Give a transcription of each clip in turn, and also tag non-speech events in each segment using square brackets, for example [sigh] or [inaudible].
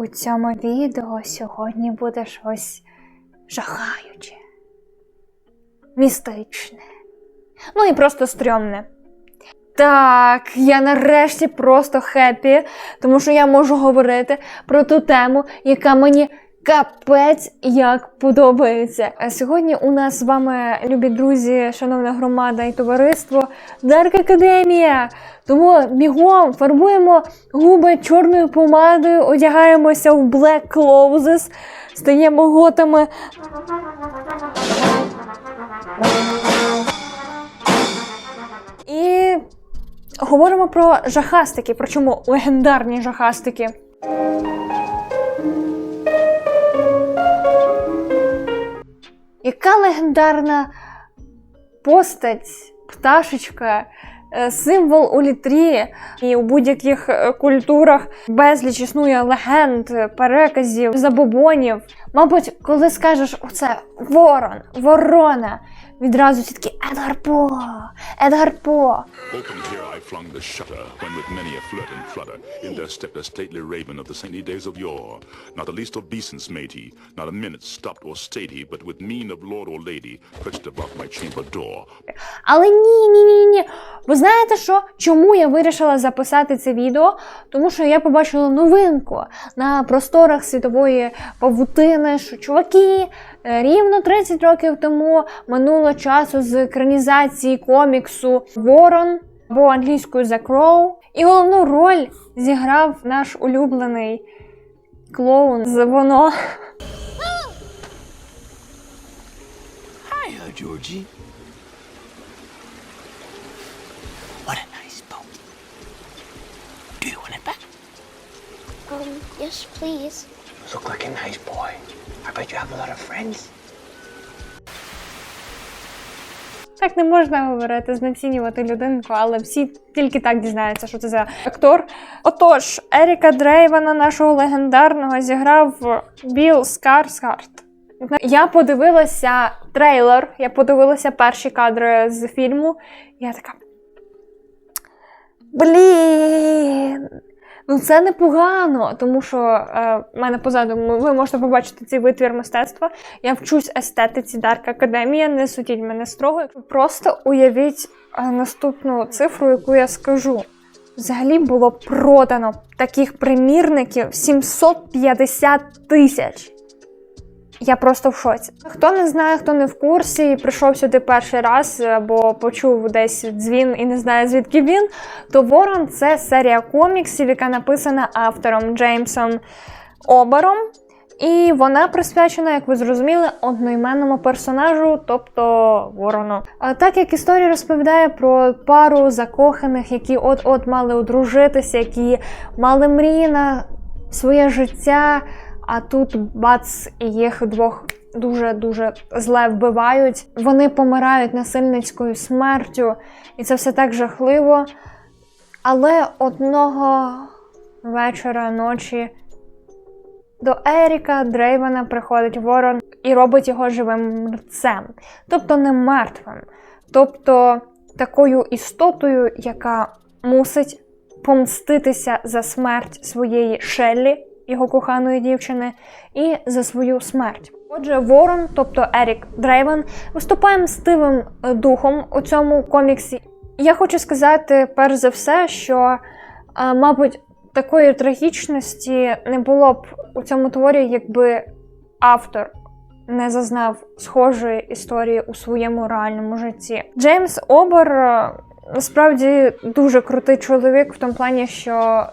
У цьому відео сьогодні буде щось жахаюче, містичне, ну і просто стрьомне. Так, я нарешті просто хеппі, тому що я можу говорити про ту тему, яка мені капець як подобається. А сьогодні у нас з вами, любі друзі, шановна громада і товариство, Дарк Академія. Тому бігом фарбуємо губи чорною помадою, одягаємося в black clothes, стаємо готами. І говоримо про жахастики, причому легендарні жахастики. Яка легендарна постать, пташечка, е, символ у літрі і у будь-яких е, культурах безліч існує легенд, переказів, забобонів. Мабуть, коли скажеш оце ворон, ворона, відразу всі такі Едгар По, Едгар По. Open here I flung the shutter, when with many a flirt and flutter, in there stepped a stately raven of the saintly days of yore. Not the least obeisance made he, not a minute stopped or stayed he, but with mien of lord or lady, perched above my chamber door. Але ні, ні, ні, ні. Ви знаєте що? Чому я вирішила записати це відео? Тому що я побачила новинку на просторах світової павутини, що чуваки е, рівно 30 років тому минуло часу з екранізації коміксу Ворон або англійською The Crow. І головну роль зіграв наш улюблений клоун з воно. Hiya, Georgie. What a nice boat. Do you want it back? Um, yes, please. Look like a nice boy. I bet you have a lot of friends. Так не можна говорити, знецінювати людинку, але всі тільки так дізнаються, що це за актор. Отож, Еріка Дрейвана, нашого легендарного, зіграв Біл Скарсгард. Я подивилася трейлер, я подивилася перші кадри з фільму. І я така. Блін! Ну це непогано, тому що е, в мене позаду ви можете побачити цей витвір мистецтва. Я вчусь естетиці Дарк Академія, не судіть мене строго. Просто уявіть е, наступну цифру, яку я скажу. Взагалі було продано таких примірників 750 тисяч. Я просто в шоці. Хто не знає, хто не в курсі і прийшов сюди перший раз або почув десь дзвін і не знає звідки він, то Ворон це серія коміксів, яка написана автором Джеймсом Обером. І вона присвячена, як ви зрозуміли, одноіменному персонажу, тобто ворону. А так як історія розповідає про пару закоханих, які от-от мали одружитися, які мали мрії на своє життя, а тут бац, і їх двох дуже-дуже зле вбивають. Вони помирають насильницькою смертю, і це все так жахливо. Але одного вечора ночі до Еріка Дрейвена приходить ворон і робить його живим мерцем, тобто не мертвим, тобто такою істотою, яка мусить помститися за смерть своєї Шеллі, його коханої дівчини, і за свою смерть. Отже, Ворон, тобто Ерік Дрейвен, виступає мстивим е, духом у цьому коміксі. Я хочу сказати, перш за все, що, е, мабуть, такої трагічності не було б у цьому творі, якби автор не зазнав схожої історії у своєму реальному житті. Джеймс Обер е, насправді дуже крутий чоловік в тому плані, що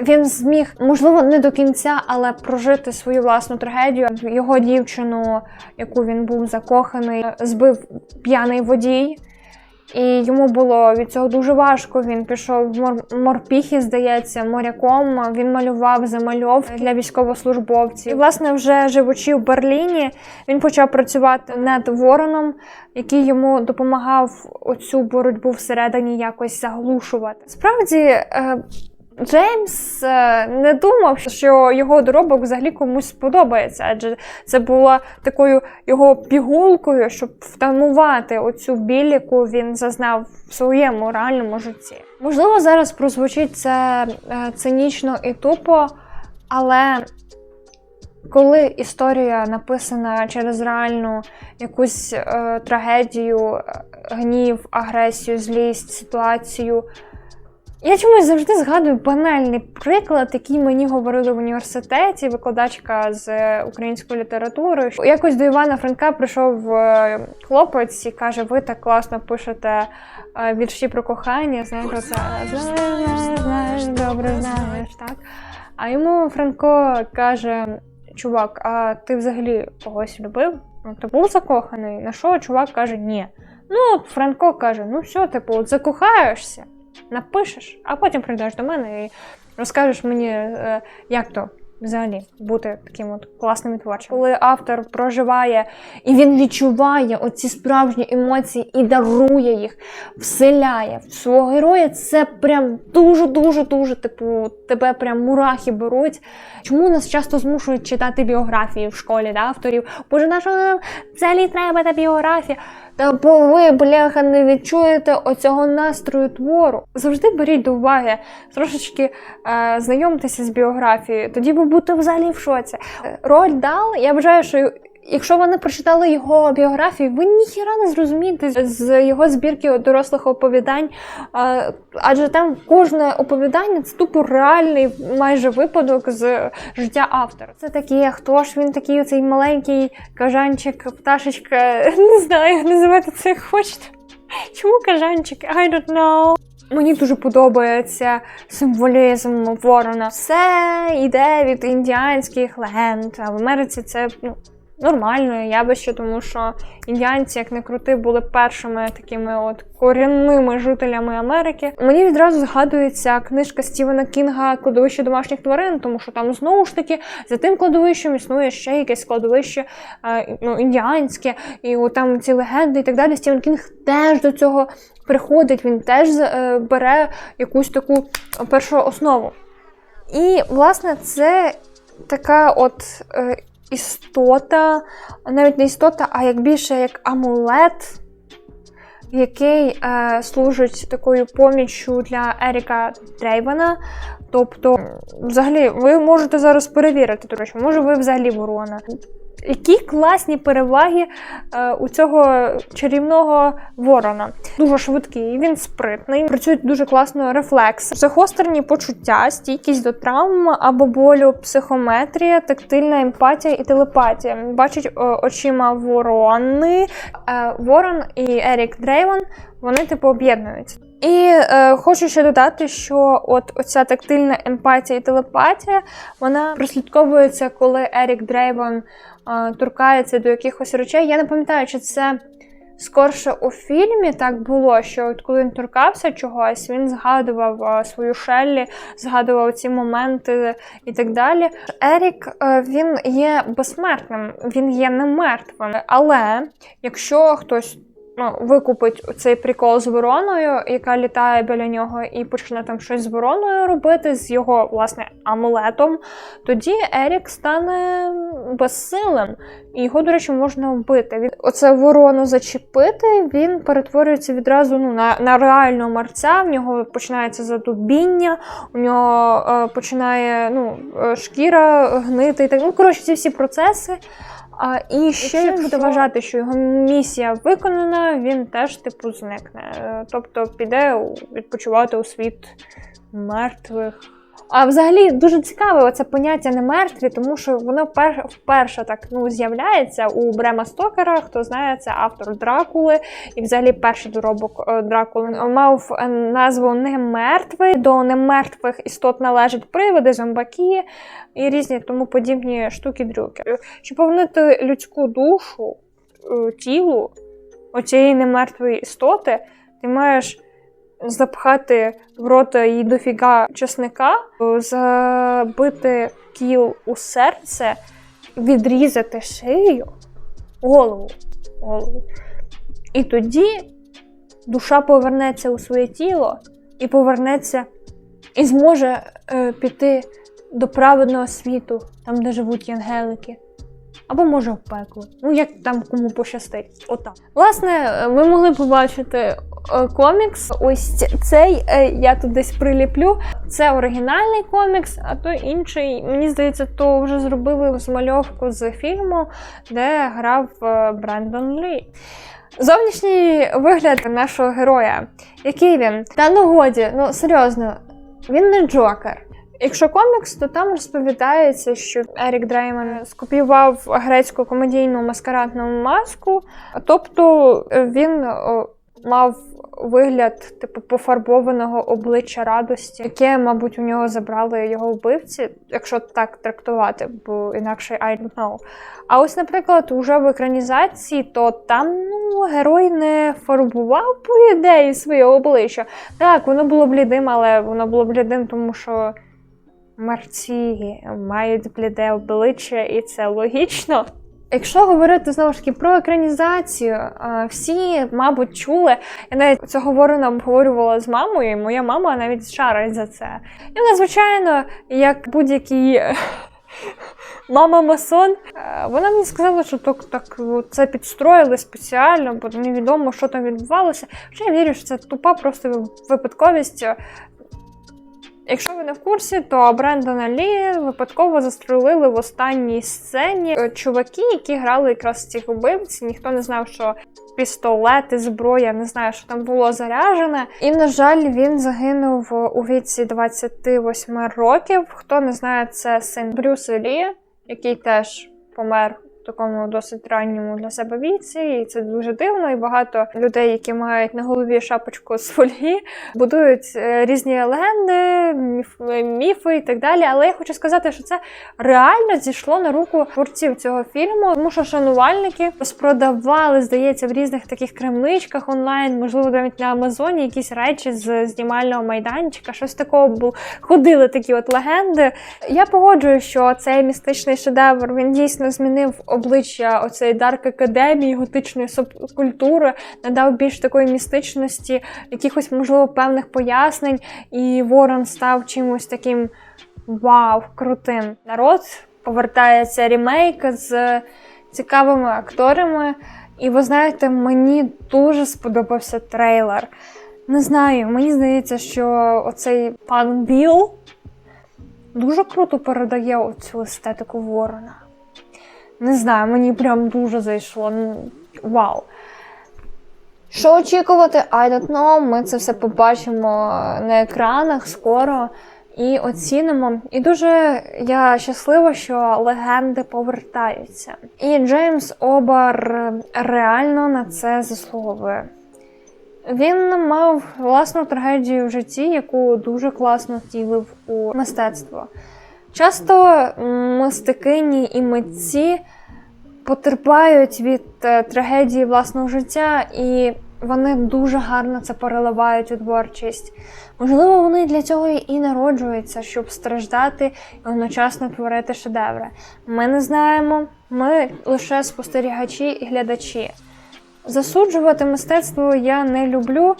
він зміг, можливо, не до кінця, але прожити свою власну трагедію. Його дівчину, яку він був закоханий, збив п'яний водій. І йому було від цього дуже важко. Він пішов в мор- морпіхи, здається, моряком. Він малював замальов для військовослужбовців. І, власне, вже живучи в Берліні, він почав працювати над вороном, який йому допомагав оцю боротьбу всередині якось заглушувати. Справді. Джеймс е, не думав, що його доробок взагалі комусь сподобається, адже це була такою його пігулкою, щоб втамувати оцю біль, яку він зазнав в своєму реальному житті. Можливо, зараз прозвучить це е, цинічно і тупо, Але коли історія написана через реальну якусь е, трагедію, е, гнів, агресію, злість, ситуацію. Я чомусь завжди згадую банальний приклад, який мені говорили в університеті, викладачка з е, української літератури. Якось до Івана Франка прийшов е, хлопець і каже: Ви так класно пишете е, вірші про кохання. Знаєте, знаєш, знаєш, добре знаєш, так. А йому Франко каже: Чувак, а ти взагалі когось любив? Ну, ти був закоханий? На що чувак каже ні. Ну, Франко каже: ну все, типу, от закохаєшся, напишеш, а потім прийдеш до мене і розкажеш мені, е, як то взагалі бути таким от класним творчим. Коли автор проживає і він відчуває оці справжні емоції і дарує їх, вселяє в свого героя, це прям дуже-дуже дуже, типу, тебе прям мурахи беруть. Чому нас часто змушують читати біографії в школі да, авторів? Боже, на що нам взагалі треба та біографія? Та бо ви, бляха, не відчуєте оцього настрою твору. Завжди беріть до уваги, трошечки е, знайомтеся з біографією, тоді ви будете взагалі в шоці. Роальд Дал, я вважаю, що якщо ви не прочитали його біографію, ви ніхіра не зрозумієте з його збірки дорослих оповідань. Адже там кожне оповідання це тупо реальний майже випадок з життя автора. Це такі, хто ж він такий, оцей маленький кажанчик, пташечка, [laughs] не знаю, називайте це як хочете. Чому кажанчик? I don't know. Мені дуже подобається символізм ворона. Все йде від індіанських легенд. А в Америці це ну, нормальне явище, тому що індіанці, як не крути, були першими такими от корінними жителями Америки. Мені відразу згадується книжка Стівена Кінга Кладовище домашніх тварин, тому що там знову ж таки за тим кладовищем існує ще якесь кладовище е, ну, індіанське, і там ці легенди і так далі. Стівен Кінг теж до цього приходить, він теж е, бере якусь таку першу основу. І, власне, це така от е, істота, навіть не істота, а як більше як амулет, який е, служить такою поміччю для Еріка Дрейвена. Тобто, взагалі, ви можете зараз перевірити, до речі, може ви взагалі ворона. Які класні переваги е, у цього чарівного ворона. Дуже швидкий, він спритний, працюють дуже класно рефлекси, загострені почуття, стійкість до травм або болю, психометрія, тактильна емпатія і телепатія. Бачить е, очима ворони. Е, Ворон і Ерік Дрейвон вони типу об'єднуються. І е, хочу ще додати, що от оця тактильна емпатія і телепатія вона прослідковується, коли Ерік Дрейвон е, торкається до якихось речей. Я не пам'ятаю, чи це скорше у фільмі так було, що от коли він торкався чогось, він згадував е, свою Шеллі, згадував ці моменти і так далі. Ерік е, він є безсмертним, він є не мертвим. Але якщо хтось ну, викупить цей прикол з вороною, яка літає біля нього, і почне там щось з вороною робити, з його власне амулетом, тоді Ерік стане безсилим, і його, до речі, можна вбити. Він оце ворону зачепити, він перетворюється відразу ну, на, на реального марця. В нього починається задубіння, у нього е, починає ну, е, шкіра гнити і так. Ну, коротше, ці всі процеси. А, і ще, якщо буде вважати, що його місія виконана, він теж типу зникне. Е, Тобто піде відпочивати у світ мертвих. А взагалі дуже цікаве це поняття не мертві, тому що воно пер, вперше так ну, з'являється у Брема Стокера. Хто знає, це автор Дракули. І взагалі перший доробок е, Дракули мав е, назву Не мертвий. До немертвих істот належать привиди, зомбаки і різні тому подібні штуки-дрюки. Щоб повернути людську душу е, тілу оцієї немертвої істоти, ти маєш запхати в рота їй дофіга чесника, забити кіл у серце, відрізати шию, голову, голову. І тоді душа повернеться у своє тіло і повернеться, і зможе е, піти до праведного світу, там, де живуть ангелики. Або може в пекло. Ну, як там кому пощастить. Отак. Власне, ми могли побачити е, комікс. Ось цей е, я тут десь приліплю. це оригінальний комікс, а той інший, мені здається, то вже зробили змальовку з фільму, де грав е, Брендон Лі. Зовнішній вигляд нашого героя. Який він? Та ну годі, ну серйозно, він не Джокер. Якщо комікс, то там розповідається, що Ерік Дрейман скопіював грецьку комедійну маскарадну маску, тобто е, він мав вигляд типу пофарбованого обличчя радості, яке, мабуть, у нього забрали його вбивці, якщо так трактувати, бо інакше I don't know. А ось, наприклад, уже в екранізації, то там ну, герой не фарбував, по ідеї, своє обличчя. Так, воно було блідим, але воно було блідим, тому що мерці мають бліде обличчя, і це логічно. Якщо говорити знову ж таки про екранізацію, всі, мабуть, чули. Я навіть цього ворона обговорювала з мамою, і моя мама навіть шарить за це. І вона, звичайно, як будь-який е, мама масон, е, вона мені сказала, що так, так це підстроїли спеціально, бо невідомо, що там відбувалося. Хоча я вірю, що це тупа просто випадковість. Якщо ви не в курсі, то Брендона Лі випадково застрелили в останній сцені Е, чуваки, які грали якраз цих убивць. Ніхто не знав, що пістолети, зброя, не знаю, що там було заряджене. І, на жаль, він загинув у віці 28 років. Хто не знає, це син Брюса Лі, який теж помер. Такому досить ранньому для себе віці, і це дуже дивно. І багато людей, які мають на голові шапочку з фольги, будують е, різні легенди, міф, е, міфи і так далі. Але я хочу сказати, що це реально зійшло на руку творців цього фільму, тому що шанувальники розпродавали, здається, в різних таких крамничках онлайн, можливо, навіть на Амазоні якісь речі з знімального майданчика, щось такого було. Ходили такі от легенди. Я погоджую, що цей містичний шедевр він дійсно змінив обличчя оцеї Дарк Академії, готичної субкультури, надав більш такої містичності, якихось, можливо, певних пояснень, і Ворон став чимось таким вау, крутим. Народ повертається рімейк з цікавими акторами. І ви знаєте, мені дуже сподобався трейлер. Не знаю, мені здається, що оцей пан Біл дуже круто передає оцю естетику ворона. Не знаю, мені прям дуже зайшло. Ну, вау. Що очікувати? I don't know. Ми це все побачимо на екранах скоро і оцінимо. І дуже я щаслива, що легенди повертаються. І Джеймс Обар реально на це заслуговує. Він мав власну трагедію в житті, яку дуже класно втілив у мистецтво. Часто мистикині і митці потерпають від е, трагедії власного життя, і вони дуже гарно це переливають у творчість. Можливо, вони для цього і народжуються, щоб страждати і одночасно творити шедеври. Ми не знаємо, ми лише спостерігачі і глядачі. Засуджувати мистецтво я не люблю.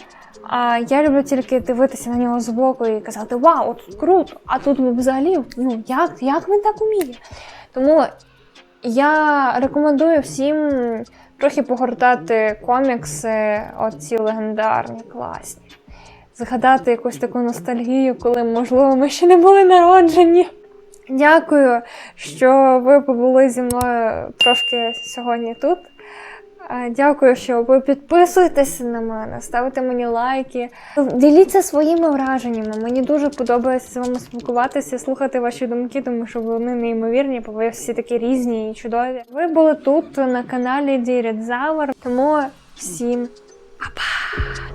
А я люблю тільки дивитися на нього збоку і казати: Вау, тут круто! А тут взагалі, ну як, як він так уміє? Тому я рекомендую всім трохи погортати комікси, оці легендарні, класні. Згадати якусь таку ностальгію, коли, можливо, ми ще не були народжені. Дякую, що ви побули зі мною трошки сьогодні тут. Дякую, що ви підписуєтесь на мене, ставите мені лайки. Діліться своїми враженнями. Мені дуже подобається з вами спілкуватися, слухати ваші думки, тому що вони неймовірні, бо ви всі такі різні і чудові. Ви були тут на каналі Дірядзавр, тому всім па-па!